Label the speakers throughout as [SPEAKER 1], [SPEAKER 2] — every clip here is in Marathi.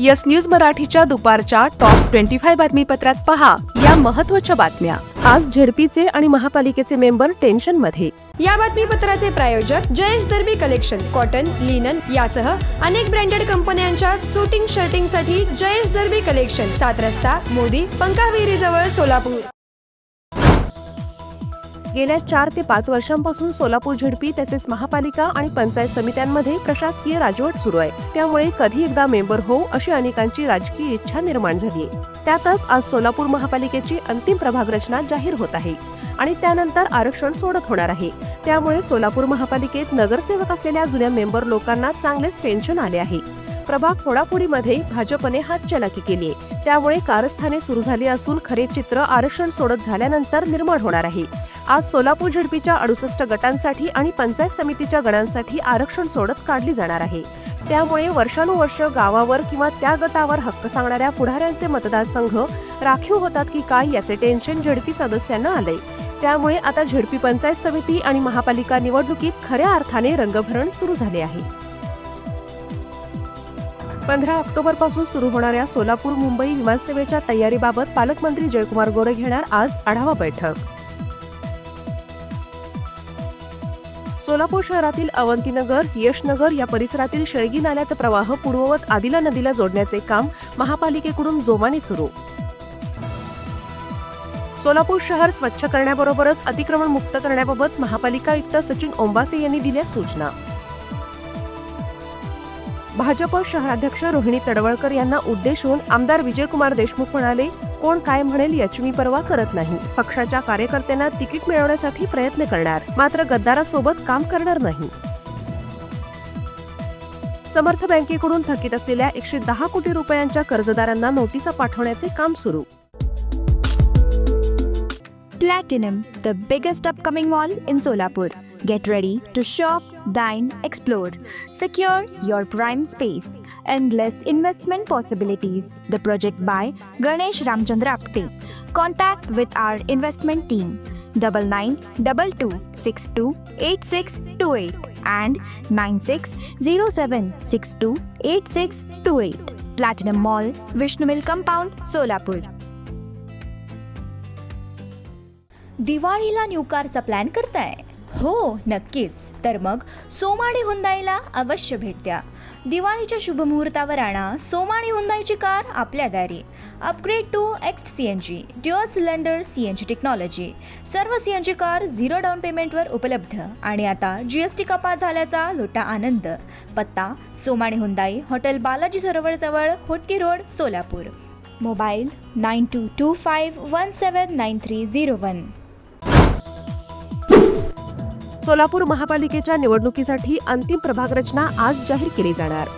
[SPEAKER 1] यस न्यूज मराठीच्या दुपारच्या टॉप ट्वेंटी फाय बातमीपत्रात पहा या महत्त्वाच्या बातम्या. आज झेडपीचे आणि महापालिकेचे मेंबर टेन्शनमध्ये
[SPEAKER 2] या बातमीपत्राचे प्रायोजक Jayesh Darbi collection cotton linen यासह अनेक ब्रँडेड कंपन्यांच्या शूटिंग शर्टिंगसाठी जयेश दर्बी कलेक्शन सात रस्ता मोदी पंकाविरी जवळ सोलापूर.
[SPEAKER 1] गेल्या चार ते पाच वर्षांपासून सोलापूर झेडपी तसेच महापालिका आणि पंचायत समित्यांमध्ये प्रशासकीय राजवट सुरू आहे. त्यामुळे कधी एकदा मेंबर होऊ अशी अनेकांची राजकीय इच्छा निर्माण झाली त्यातच आज सोलापूर महापालिकेची अंतिम प्रभाग रचना जाहीर होत आहे आणि त्यानंतर आरक्षण सोडत होणार आहे. त्यामुळे सोलापूर महापालिकेत नगरसेवक असलेल्या जुन्या मेंबर लोकांना चांगलेच टेन्शन आले आहे. प्रभाग फोडाफोडीमध्ये भाजपने हातचलाकी केली आहे. त्यामुळे कारस्थाने सुरू झाली असून खरे चित्र आरक्षण सोडत झाल्यानंतर निर्माण होणार आहे. आज सोलापूर झडपीच्या अडुसष्ट गटांसाठी आणि पंचायत समितीच्या गणांसाठी आरक्षण सोडत काढली जाणार आहे. त्यामुळे वर्षानुवर्ष गावावर किंवा त्या गटावर हक्क सांगणाऱ्या पुढाऱ्यांचे मतदारसंघ राखीव होतात की काय याचे टेन्शन झडपी सदस्यांना आले. त्यामुळे आता झडपी पंचायत समिती आणि महापालिका निवडणुकीत खऱ्या अर्थाने रंगभरण सुरू झाले आहे. पंधरा ऑक्टोबरपासून सुरू होणाऱ्या सोलापूर मुंबई विमानसेवेच्या तयारीबाबत पालकमंत्री जयकुमार गोरे घेणार आज आढावा बैठक. सोलापूर शहरातील अवंतीनगर यशनगर या परिसरातील शेळगी नाल्याचा प्रवाह पूर्ववत आदिला नदीला जोडण्याचे काम महापालिकेकडून जोमाने सुरू. सोलापूर शहर स्वच्छ करण्याबरोबरच अतिक्रमण मुक्त करण्याबाबत महापालिका आयुक्त सचिन ओंबासे यांनी दिल्या सूचना. भाजप शहराध्यक्ष रोहिणी तडवळकर यांना उद्देशून आमदार विजयकुमार देशमुख म्हणाले कोण काय म्हणेल याची मी पर्वा करत नाही. पक्षाच्या कार्यकर्त्यांना तिकीट मिळवण्यासाठी प्रयत्न करणार. मात्र गद्दारासोबत काम करणार नाही. समर्थ बँकेकडून थकीत असलेल्या एकशे दहा कोटी रुपयांच्या कर्जदारांना नोटिसा पाठवण्याचे काम सुरू.
[SPEAKER 3] Platinum the biggest upcoming mall in Solapur Get ready to shop, dine, explore. Secure your prime space. Endless investment possibilities. The project by Ganesh Ramchandra Apte. Contact with our investment team. Double nine double two six two eight six two eight and nine six zero seven six two eight six two eight. Platinum Mall, Vishnu Mill Compound, Solapur.
[SPEAKER 4] दिवाळीला न्यू कारचा प्लॅन करताय हो नक्कीच. तर मग सोमाणी हुंदाईला अवश्य भेट द्या. दिवाळीच्या शुभमुहूर्तावर आणा सोमाणी हुंदाईची कार आपल्या दारी. Upgrade to X C N G dual cylinder C N G technology सर्व C N G car zero down पेमेंटवर उपलब्ध. आणि आता जी एस टी कपात झाल्याचा लोटा आनंद. पत्ता Somani Hyundai hotel Balaji सरोवरजवळ Hotgi road Solapur. Mobile nine two two five one seven nine three zero one.
[SPEAKER 1] Solapur महापालिकेच्या निवडणुकीसाठी अंतिम प्रभाग रचना आज जाहीर केली जाणार.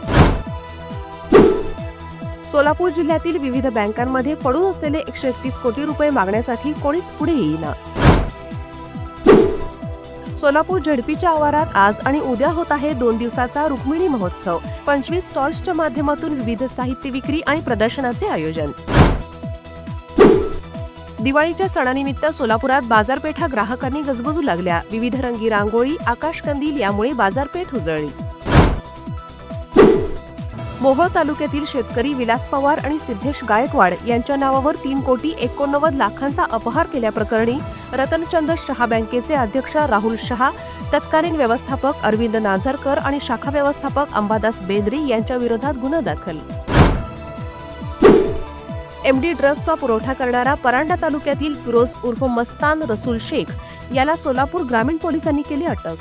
[SPEAKER 1] सोलापूर जिल्ह्यातील विविध बँकांमध्ये पडून असलेले एकशे एकतीस कोटी रुपये मागण्यासाठी कोणीच पुढे येईना. सोलापूर झडपीच्या आवारात आज आणि उद्या होत आहे दोन दिवसाचा रुक्मिणी महोत्सव. पंचवीस स्टॉल्सच्या माध्यमातून विविध साहित्य विक्री आणि प्रदर्शनाचे आयोजन. दिवाळीच्या सणानिमित्त सोलापुरात बाजारपेठा ग्राहकांनी गजबजू लागल्या. विविध रंगी रांगोळी आकाशकंदील यामुळे बाजारपेठ उजळली. मोहोळ तालुक्यातील शेतकरी विलास पवार आणि सिद्धेश गायकवाड यांच्या नावावर तीन कोटी एकोणनव्वद लाखांचा अपहार केल्याप्रकरणी रतनचंद शहा बँकेचे अध्यक्ष राहुल शहा तत्कालीन व्यवस्थापक अरविंद नाझरकर आणि शाखा व्यवस्थापक अंबादास बेंद्री यांच्या विरोधात गुन्हा दाखल. एमडी ड्रग्जचा पुरवठा करणारा परांडा तालुक्यातील फिरोज उर्फ मस्तान रसूल शेख याला सोलापूर ग्रामीण पोलिसांनी केली अटक.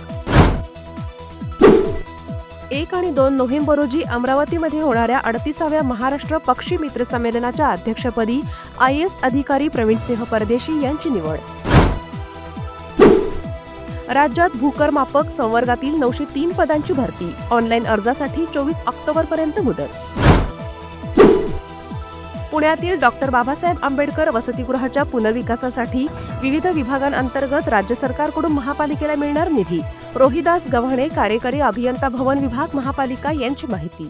[SPEAKER 1] एक आणि दोन नोव्हेंबर रोजी अमरावतीमध्ये होणाऱ्या अडतीसाव्या महाराष्ट्र पक्षी मित्र संमेलनाच्या अध्यक्षपदी आय एस अधिकारी प्रवीणसिंह परदेशी यांची निवड. राज्यात भूकरमापक संवर्गातील नऊशे तीन पदांची भरती. ऑनलाईन अर्जासाठी चोवीस ऑक्टोबर पर्यंत मुदत. पुण्यातील डॉक्टर बाबासाहेब आंबेडकर वसतिगृहाच्या पुनर्विकासासाठी विविध विभागांअंतर्गत राज्य सरकारकडून महापालिकेला मिळणार निधी. रोहिदास गव्हाणे कार्यकारी अभियंता भवन विभाग महापालिका यांची माहिती.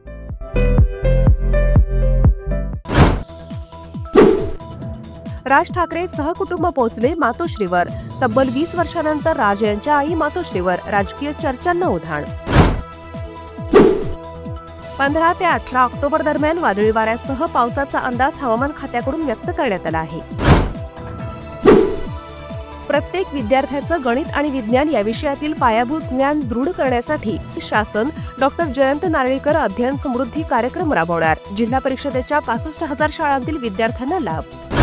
[SPEAKER 1] राज ठाकरे सहकुटुंब पोहोचले मातोश्रीवर. तब्बल वीस वर्षानंतर राज यांच्या आई मातोश्रीवर राजकीय चर्चांना उधाण. पंधरा ते अठरा ऑक्टोबर दरम्यान वादळी वाऱ्यासह पावसाचा अंदाज हवामान खात्याकडून व्यक्त करण्यात आला आहे. प्रत्येक विद्यार्थ्याचं गणित आणि विज्ञान या विषयातील पायाभूत ज्ञान दृढ करण्यासाठी शासन डॉक्टर जयंत नारळीकर अध्ययन समृद्धी कार्यक्रम राबवणार. जिल्हा परिषदेच्या पासष्ट हजार शाळांतील विद्यार्थ्यांना लाभ.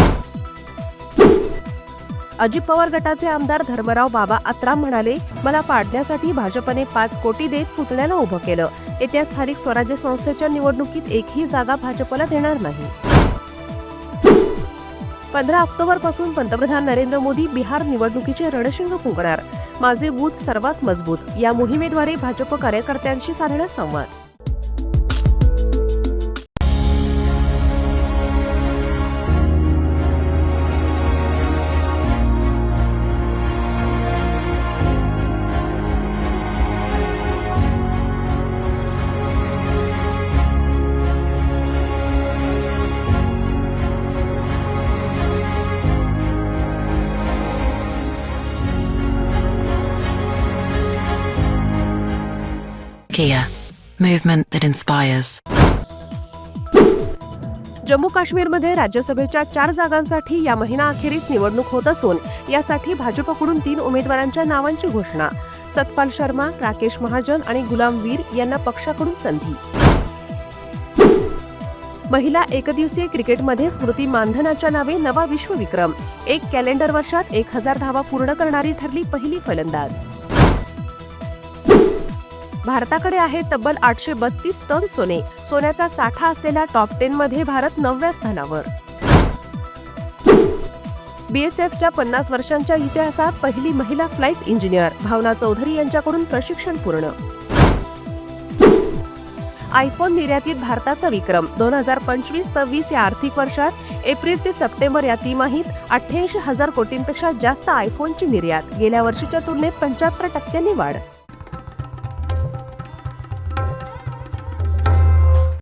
[SPEAKER 1] अजित पवार गटाचे आमदार धर्मराव बाबा आत्राम म्हणाले मला पाडण्यासाठी भाजपने पाच कोटी देत पुतण्याला उभं केलं. येत्या स्थानिक स्वराज्य संस्थेच्या निवडणुकीत एकही जागा भाजपला देणार नाही. पंधरा ऑक्टोबरपासून पंतप्रधान नरेंद्र मोदी बिहार निवडणुकीचे रणशिंग फुंकणार. माझे बूथ सर्वात मजबूत. या मोहिमेद्वारे भाजप कार्यकर्त्यांशी साधणार संवाद.
[SPEAKER 5] Kia, movement that inspires.
[SPEAKER 1] Jammu काश्मीरमध्ये राज्यसभेच्या चार जागांसाठी या महिना अखेरीस निवडणूक होत असून यासाठी भाजपकडून तीन उमेदवारांच्या नावांची घोषणा. सतपाल शर्मा राकेश महाजन आणि गुलाम वीर यांना पक्षाकडून संधी. महिला एकदिवसीय क्रिकेटमध्ये स्मृती मानधनाच्या नावे नवा विश्वविक्रम. एक कॅलेंडर वर्षात एक हजार धावा पूर्ण करणारी ठरली पहिली फलंदाज. भारताकडे आहे तब्बल आठशे बत्तीस टन सोने. सोन्याचा साठा असलेल्या टॉप टेन मध्ये भारत नवव्या स्थानावर. बीएसएफच्या पन्नास वर्षांच्या इतिहासात पहिली महिला फ्लाईट इंजिनियर भावना चौधरी यांच्याकडून प्रशिक्षण पूर्ण. आयफोन निर्यातीत भारताचा विक्रम. दोन हजार पंचवीस सव्वीस या आर्थिक वर्षात एप्रिल ते सप्टेंबर या तिमाहीत अठ्ठ्याऐंशी हजार कोटींपेक्षा जास्त आयफोनची निर्यात. गेल्या वर्षीच्या तुलनेत पंच्याहत्तर टक्क्यांनी वाढ.